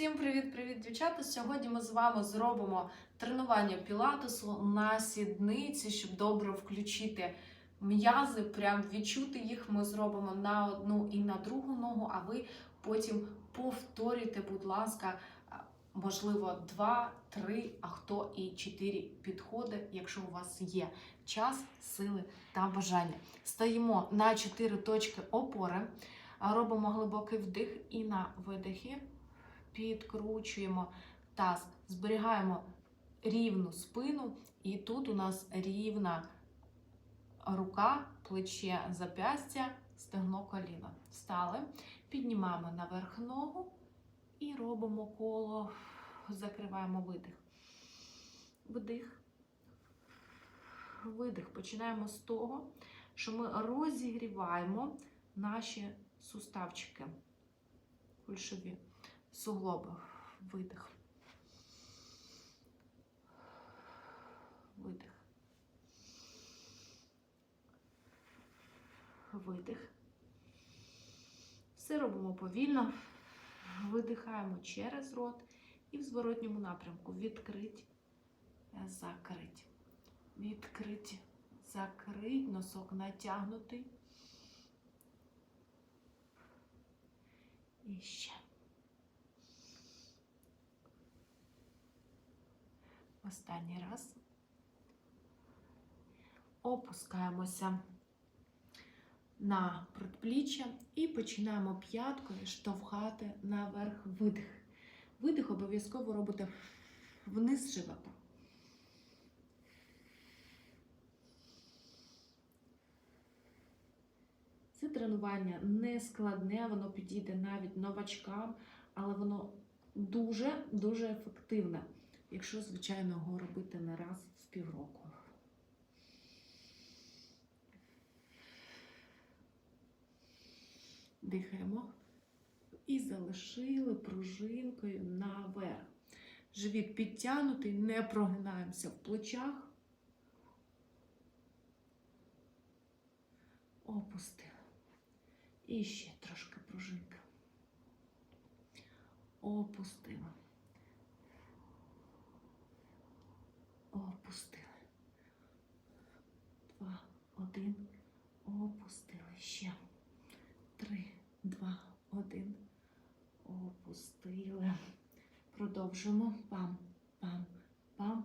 Всім привіт-привіт, дівчата! Сьогодні ми з вами зробимо тренування пілатесу на сідниці, щоб добре включити м'язи, прям відчути їх. Ми зробимо на одну і на другу ногу, а ви потім повторюйте, будь ласка, можливо, два, три, а хто і чотири підходи, якщо у вас є час, сили та бажання. Стоїмо на чотири точки опори, робимо глибокий вдих і на видихі підкручуємо таз, зберігаємо рівну спину, і тут у нас рівна рука, плече, зап'ястя, стегно коліно. Встали, піднімаємо наверх ногу і робимо коло, закриваємо видих. Вдих. Видих. Починаємо з того, що ми розігріваємо наші суставчики кульшові суглоби. Видих. Видих. Видих. Все робимо повільно. Видихаємо через рот і в зворотньому напрямку. Відкрить, закрить. Відкрить, закрить. Носок натягнутий. І ще. Останній раз. Опускаємося на предпліччя і починаємо п'яткою штовхати наверх видих. Видих обов'язково робите вниз живота. Це тренування не складне, воно підійде навіть новачкам, але воно дуже-дуже ефективне якщо, звичайно, його робити не раз в півроку. Дихаємо і залишили пружинкою наверх. Живіт підтягнутий, не прогинаємося в плечах. Опустили. І ще трошки пружинка. Опустила. Опустили. Два, один. Опустили. Ще. Три, два, один. Опустили. Продовжимо. Пам, пам, пам.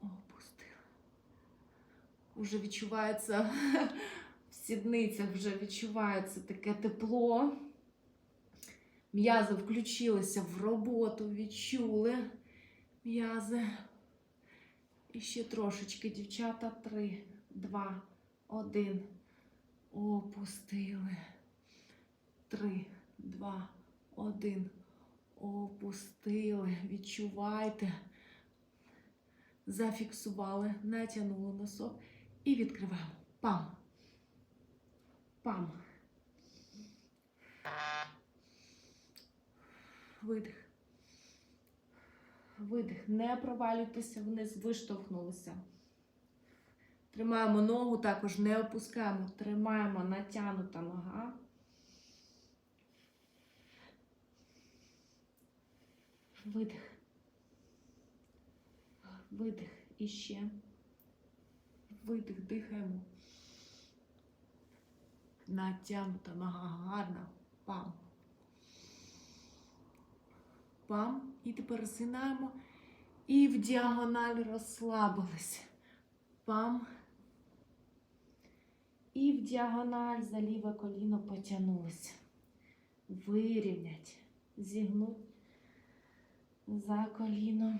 Опустили. Уже відчувається в сідницях, вже відчувається таке тепло. М'язи включилися в роботу, відчули м'язи. І ще трошечки, дівчата. Три, два, один. Опустили. Три, два, один. Опустили. Відчувайте. Зафіксували, натягнули носок і відкриваємо. Пам. Пам. Видих. Видих. Не провалюйтеся вниз, виштовхнулися. Тримаємо ногу, також не опускаємо. Тримаємо натягнута нога. Видих. Видих. І ще. Видих, дихаємо. Натягнута нога гарна. Пам пам. І тепер згинаємо. І в діагональ розслабилися. Пам. І в діагональ за ліве коліно потягнулися. Вирівнять. Зігнуть за коліно.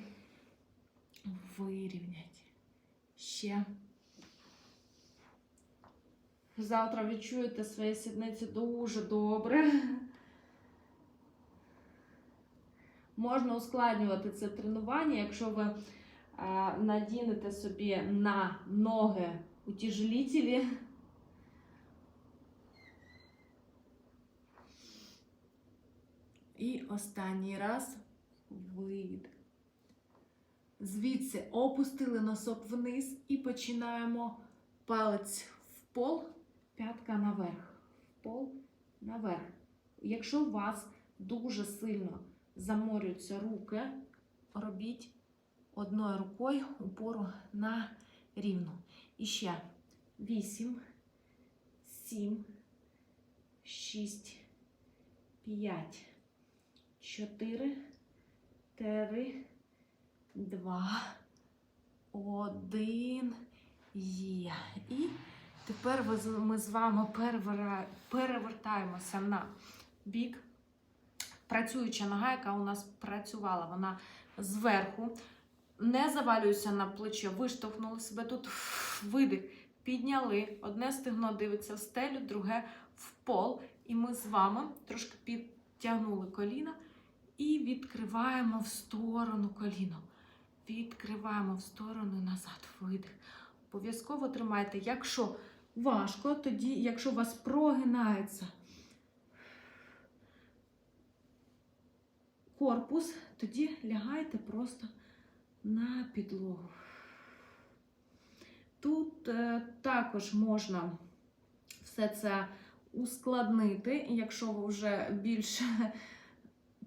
Вирівнять. Ще. Завтра відчуєте свої сідниці дуже добре. Можна ускладнювати це тренування, якщо ви а, надінете собі на ноги утяжелітелі. І останній раз вид. Звідси опустили носок вниз і починаємо палець в пол, п'ятка наверх. пол, наверх. Якщо у вас дуже сильно заморюються руки, робіть одною рукою упору на рівну. І ще 8, 7, 6, 5, 4, 3, 2, 1. Є. І тепер ми з вами перевертаємося на бік. Працююча нога, яка у нас працювала, вона зверху. Не завалююся на плече, виштовхнули себе тут видих, підняли. Одне стегно дивиться в стелю, друге в пол. І ми з вами трошки підтягнули коліна і відкриваємо в сторону коліно. Відкриваємо в сторону назад. Видих. Обов'язково тримайте. Якщо важко, тоді, якщо у вас прогинається корпус, тоді лягайте просто на підлогу. Тут е, також можна все це ускладнити, якщо ви вже більше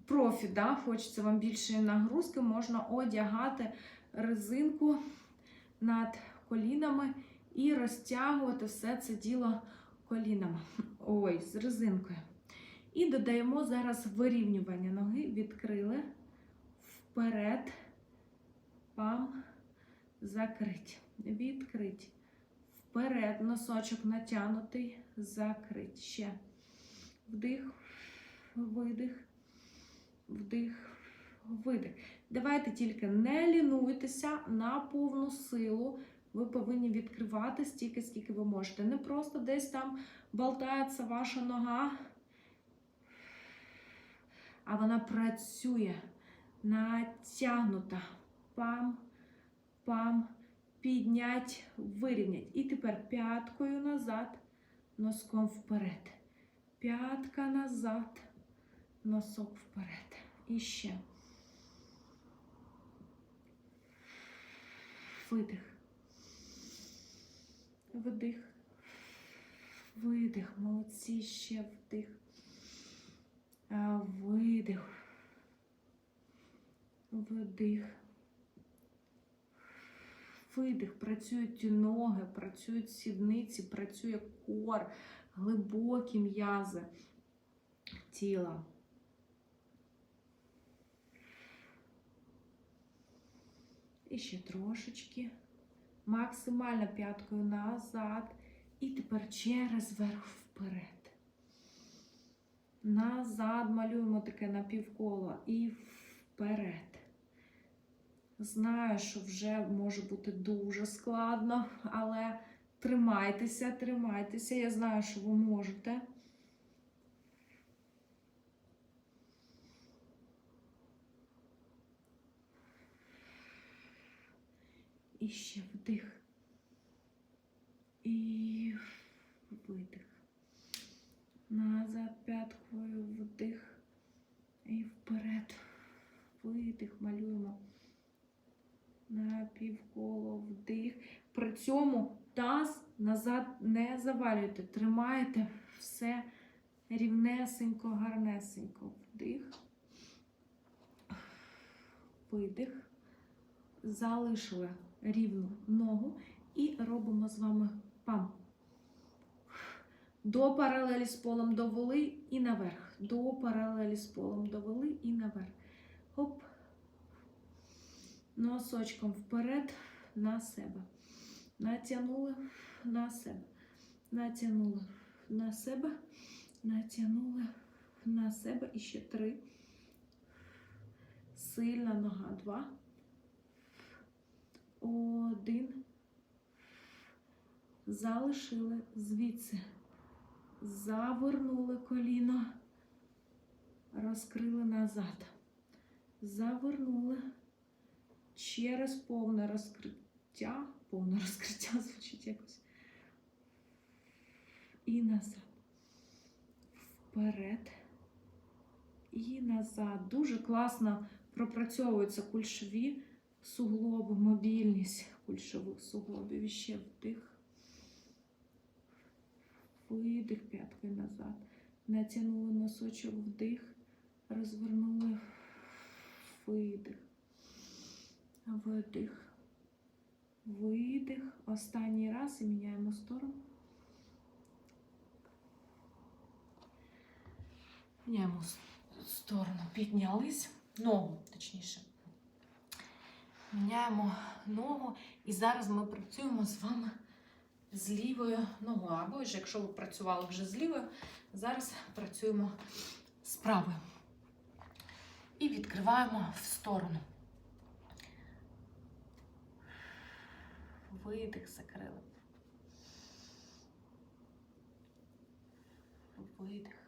профі, да, хочеться вам більше нагрузки, можна одягати резинку над колінами і розтягувати все це діло колінами. Ой, з резинкою. І додаємо зараз вирівнювання ноги, відкрили. Вперед, пам, закрить, відкрить, вперед, носочок натягнутий, закрить. Ще. Вдих, видих, вдих, видих. Давайте тільки не лінуйтеся на повну силу. Ви повинні відкривати стільки, скільки ви можете. Не просто десь там болтається ваша нога, а вона працює натягнута. Пам, пам, піднять, вирівнять. І тепер п'яткою назад, носком вперед. П'ятка назад, носок вперед. І ще. Видих. Вдих. Видих. Молодці. Ще вдих. А, Видих. Вдих. Видих. Працюють ноги, працюють сідниці, працює кор, глибокі м'язи тіла. І ще трошечки. Максимально п'яткою назад. І тепер через верх вперед. Назад малюємо таке напівколо і вперед. Знаю, що вже може бути дуже складно, але тримайтеся, тримайтеся. Я знаю, що ви можете. І ще вдих. І видих. Назад п'яткою вдих. І вперед. Видих. Малюємо. На півколо вдих. При цьому таз назад не завалюйте. Тримайте все рівнесенько, гарнесенько. Вдих. Видих. Залишили рівну ногу і робимо з вами пам. До паралелі з полом довели і наверх. До паралелі з полом довели і наверх. Хоп. Носочком вперед на себе. Натягнули на себе. Натягнули на себе. Натягнули на себе. І ще три. Сильна нога. Два. Один. Залишили звідси. Завернули коліно. Розкрили назад. Завернули. Через повне розкриття. Повне розкриття звучить якось. І назад. Вперед. І назад. Дуже класно пропрацьовуються кульшові суглоби, мобільність кульшових суглобів. І ще вдих. Видих п'яткою назад. Натягнули носочок вдих, розвернули видих, видих, видих. Останній раз і міняємо сторону. Міняємо сторону, піднялись, ногу, точніше. Міняємо ногу, і зараз ми працюємо з вами з лівою ногою. Або ж якщо ви працювали вже з лівою, зараз працюємо з правою. І відкриваємо в сторону. Видих закрили. Видих.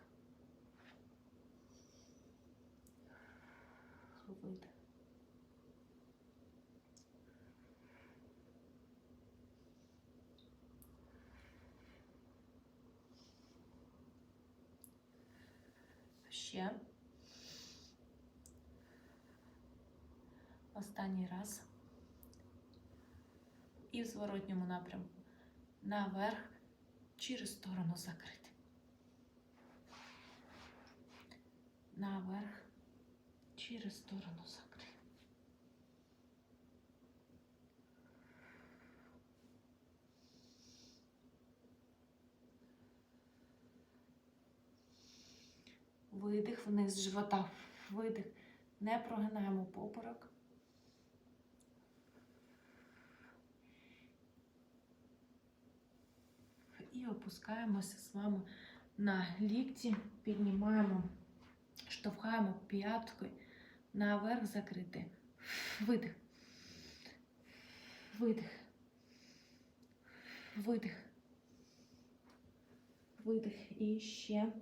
Ще. Останній раз. І в зворотньому напрямку. Наверх через сторону закрити. Наверх через сторону закрити. Видих вниз живота. Видих. Не прогинаємо поперек. І опускаємося з вами на лікті, піднімаємо, штовхаємо п'яткою наверх закрити. Видих. Видих. Видих. Видих. І. Ще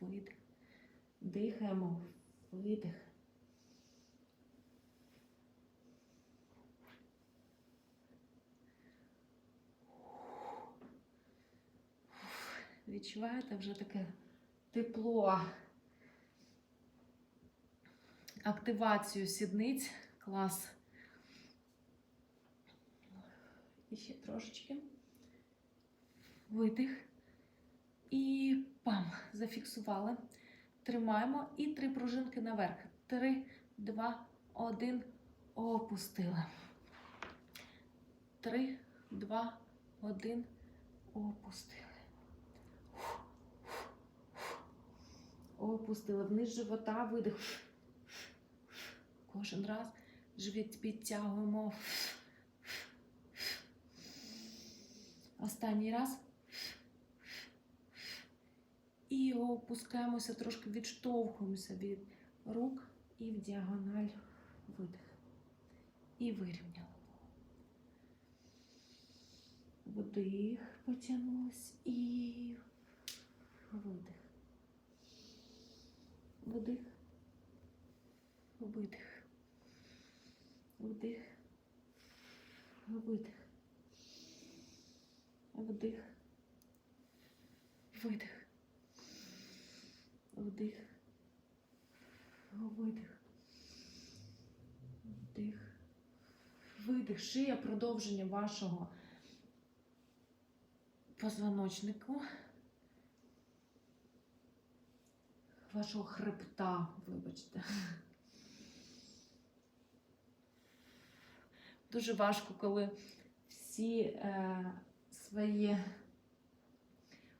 видих. Дихаємо, видих. Відчуваєте вже таке тепло, активацію сідниць. Клас. І ще трошечки. Видих. І пам. Зафіксували. Тримаємо і три пружинки наверх. Три, два, один. Опустили. Три, два, один. Опустили. Опустили вниз живота, видих. Кожен раз живіт підтягуємо. Останній раз. І опускаємося, трошки відштовхуємося від рук і в діагональ видих. І вирівняли. Вдих, потягнулись і видих. Вдих, видих. Вдих, видих. Вдих, видих. Вдих. Видих. Вдих. Видих. Шия продовження вашого позвоночнику. Вашого хребта, вибачте. Дуже важко, коли всі е, свої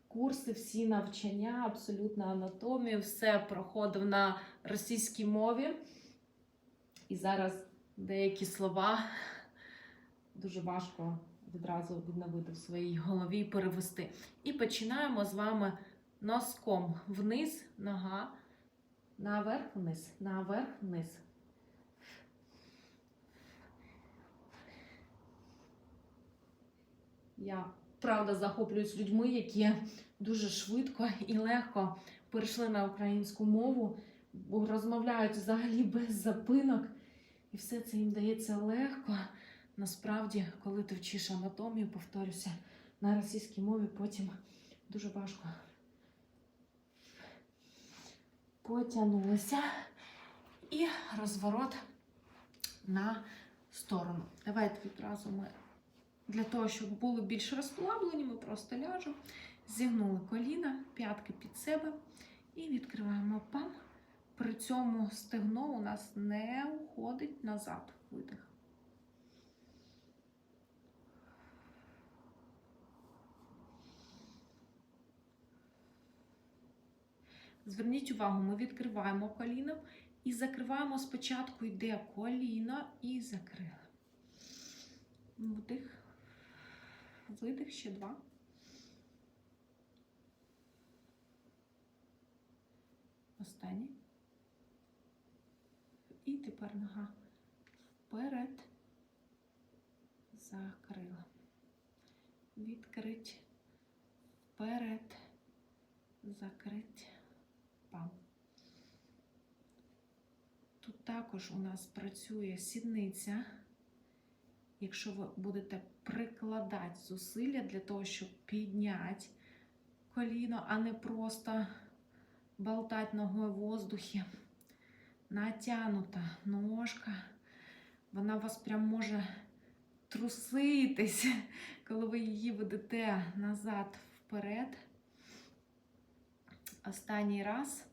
курси, всі навчання, абсолютно анатомію, все проходив на російській мові. І зараз деякі слова дуже важко відразу відновити в своїй голові і перевести. І починаємо з вами носком вниз, нога, наверх, вниз, наверх, вниз. Я правда захоплююсь людьми, які дуже швидко і легко перейшли на українську мову, бо розмовляють взагалі без запинок, і все це їм дається легко. Насправді, коли ти вчиш анатомію, повторюся, на російській мові потім дуже важко Потягнулися. І розворот на сторону. Давайте відразу ми для того, щоб були більш розслаблені, ми просто ляжемо, зігнули коліна, п'ятки під себе і відкриваємо пам. При цьому стегно у нас не уходить назад. Видих. Зверніть увагу, ми відкриваємо коліно і закриваємо спочатку йде коліно і закрили. Вдих. Видих, ще два. Останній. І тепер нога вперед. Закрила. Відкрить. Вперед. Закрить. Пам. Тут також у нас працює сідниця. Якщо ви будете прикладати зусилля для того, щоб підняти коліно, а не просто болтати ногою в воздухі, натягнута ножка, вона вас прям може труситись, коли ви її ведете назад вперед. Останній раз.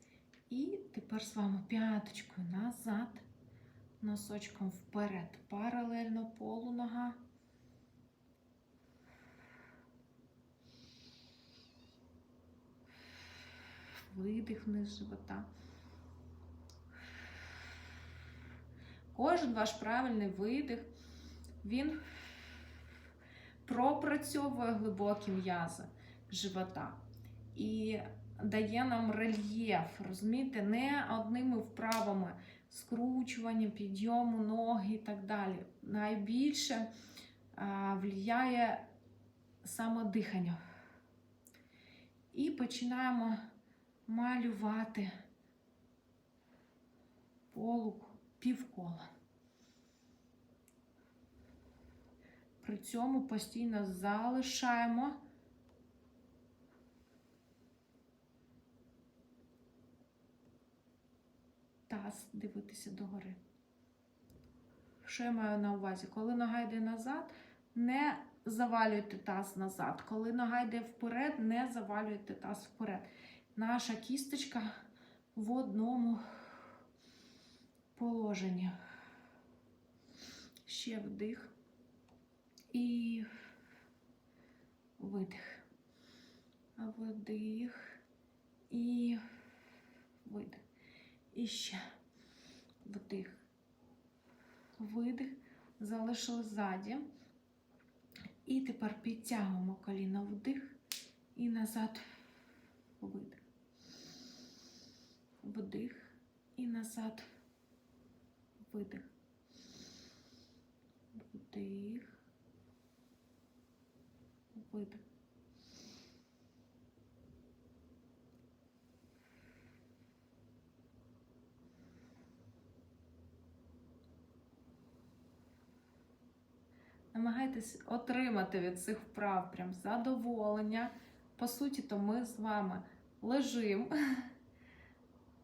І тепер з вами п'яточкою назад, носочком вперед, паралельно полу нога. Видих вниз живота. Кожен ваш правильний видих, він пропрацьовує глибокі м'язи живота. І дає нам рельєф, розумієте, не одними вправами скручування, підйому ноги і так далі. Найбільше а, влияє саме дихання. І починаємо малювати полук півкола. При цьому постійно залишаємо. Таз дивитися догори. Що я маю на увазі? Коли нога йде назад, не завалюйте таз назад. Коли нога йде вперед, не завалюйте таз вперед. Наша кісточка в одному положенні. Ще вдих і видих. Вдих і видих. І ще вдих, видих, залишили ззаді. І тепер підтягуємо коліно вдих і назад видих. Вдих і назад видих. Вдих. Видих. Намагайтесь отримати від цих вправ прям задоволення. По суті, то ми з вами лежимо,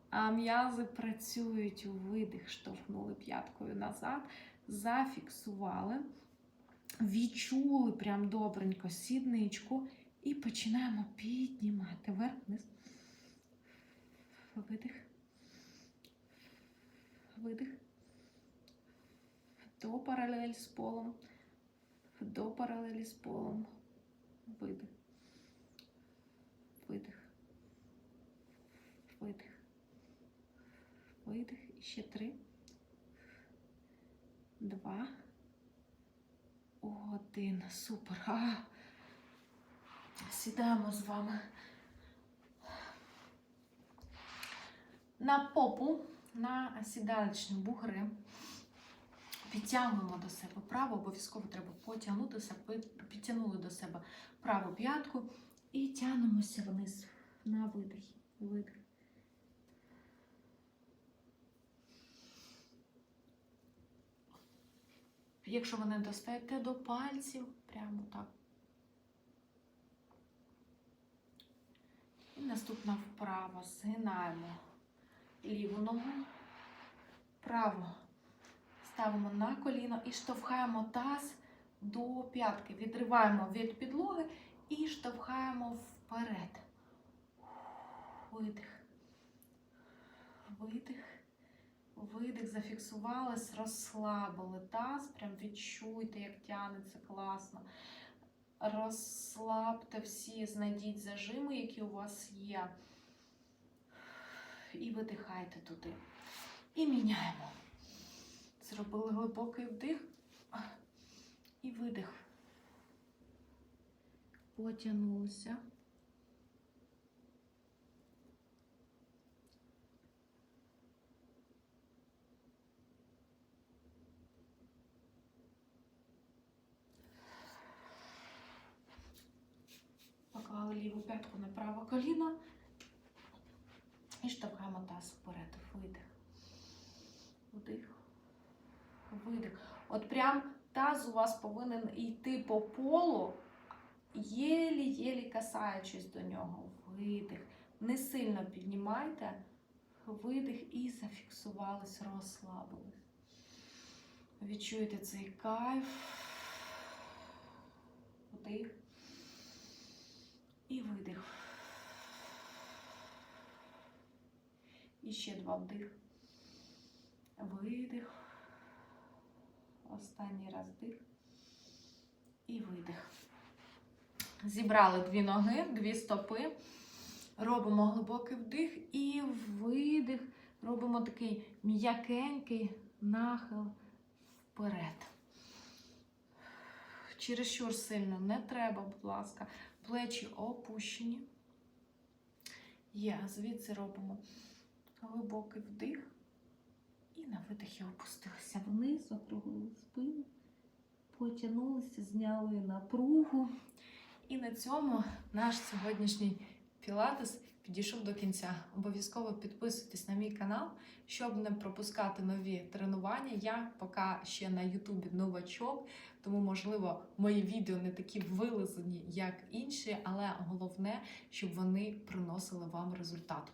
а м'язи працюють у видих, штовхнули п'яткою назад, зафіксували, відчули прям добренько сідничку і починаємо піднімати вверх-вниз. Видих. Видих. До паралель з полом до паралелі з полом. Видих. Видих. Видих. Видих. І ще три. Два. Один. Супер. А. Сідаємо з вами на попу, на сідаличні бугри. Підтягуємо до себе право, обов'язково треба потягнутися, підтягнули до себе праву п'ятку і тягнемося вниз на видих. видих. Якщо ви не достаєте до пальців, прямо так. І наступна вправа згинаємо ліву ногу, праву ставимо на коліно і штовхаємо таз до п'ятки. Відриваємо від підлоги і штовхаємо вперед. Видих. Видих. Видих, зафіксувались, розслабили таз. Прям відчуйте, як тягнеться класно. Розслабте всі, знайдіть зажими, які у вас є. І видихайте туди. І міняємо. Зробили глибокий вдих і видих. Потягнулися. Поклали ліву п'ятку на праве коліно і штовхаємо таз вперед. Видих. Вдих. Видих. От прям таз у вас повинен йти по полу, єлі-єлі касаючись до нього. Видих. Не сильно піднімайте. Видих і зафіксувались, розслабились. Відчуєте цей кайф. Вдих. І видих. І ще два вдих. Видих. Останній раз вдих. І видих. Зібрали дві ноги, дві стопи. Робимо глибокий вдих і видих. Робимо такий м'якенький нахил вперед. Чересчур сильно не треба, будь ласка. Плечі опущені. Є, звідси робимо глибокий вдих. І на видихі опустилися вниз, округлили спину, потягнулися, зняли напругу. І на цьому наш сьогоднішній пілатес підійшов до кінця. Обов'язково підписуйтесь на мій канал, щоб не пропускати нові тренування. Я поки ще на Ютубі новачок, тому, можливо, мої відео не такі вилизані, як інші, але головне, щоб вони приносили вам результат.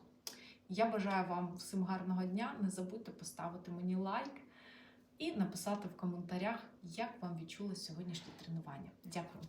Я бажаю вам всім гарного дня. Не забудьте поставити мені лайк і написати в коментарях, як вам відчули сьогоднішнє тренування. Дякую.